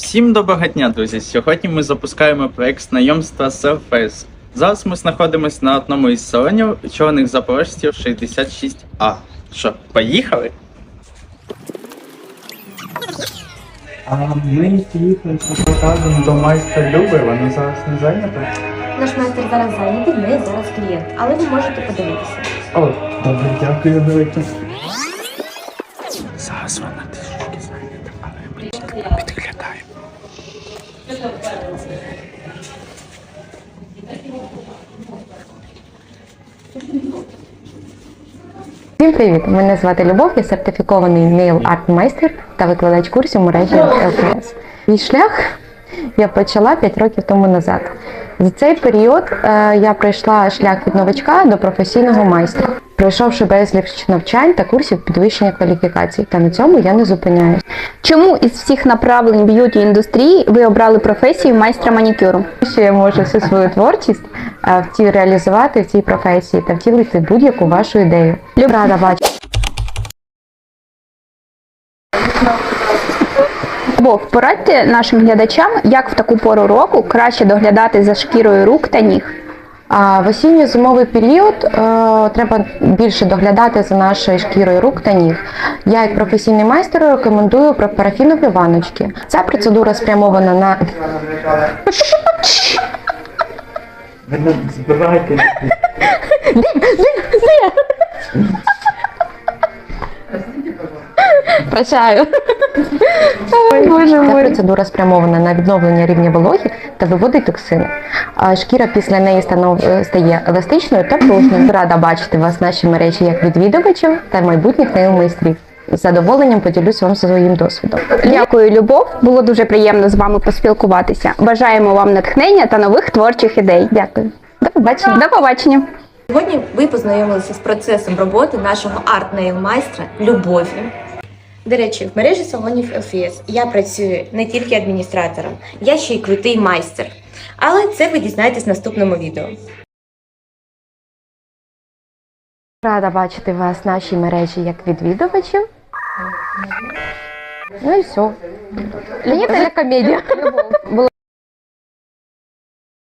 Всім доброго дня, друзі! Сьогодні ми запускаємо проект знайомства Surface. Зараз ми знаходимося на одному із салонів чорних запорожців 66А. Що, поїхали? А ми приїхали показом до майстра Люби, вона зараз не зайнята. Наш майстер зараз зайнятий, в неї зараз клієнт, але ви можете подивитися. О, добре, дякую велике. Всім привіт! Мене звати Любов, я сертифікований нейл арт майстер та викладач курсів мережі ЛКС. Мій шлях я почала 5 років тому назад. За цей період е, я пройшла шлях від новачка до професійного майстра, пройшовши безліч навчань та курсів підвищення кваліфікацій. Та на цьому я не зупиняюсь. Чому із всіх направлень б'юті індустрії ви обрали професію майстра манікюру? Що я можу всю свою творчість е, вті реалізувати в цій професії та втілити будь-яку вашу ідею. Рада бачити. Любов, порадьте нашим глядачам, як в таку пору року краще доглядати за шкірою рук та ніг. А в осінньо-зимовий період е, треба більше доглядати за нашою шкірою рук та ніг. Я, як професійний майстер, рекомендую про парафінові ваночки. Ця процедура спрямована на Ви не збирайте. Прощаю. Боже Ця процедура спрямована на відновлення рівня вологи та виводить токсини. А шкіра після неї станов... е, стає еластичною та пружною. Рада бачити вас в нашій мережі як відвідувачів та майбутніх нейл-майстрів. З задоволенням поділюсь вам своїм досвідом. Дякую, Любов. Було дуже приємно з вами поспілкуватися. Бажаємо вам натхнення та нових творчих ідей. Дякую. До побачення. До побачення. Сьогодні ви познайомилися з процесом роботи нашого арт-нейл майстра Любові. До речі, в мережі салонів LFS я працюю не тільки адміністратором, я ще й крутий майстер. Але це ви дізнаєтесь в наступному відео. Рада бачити вас в нашій мережі як відвідувачів. Ну і все. Лінітельна комедія.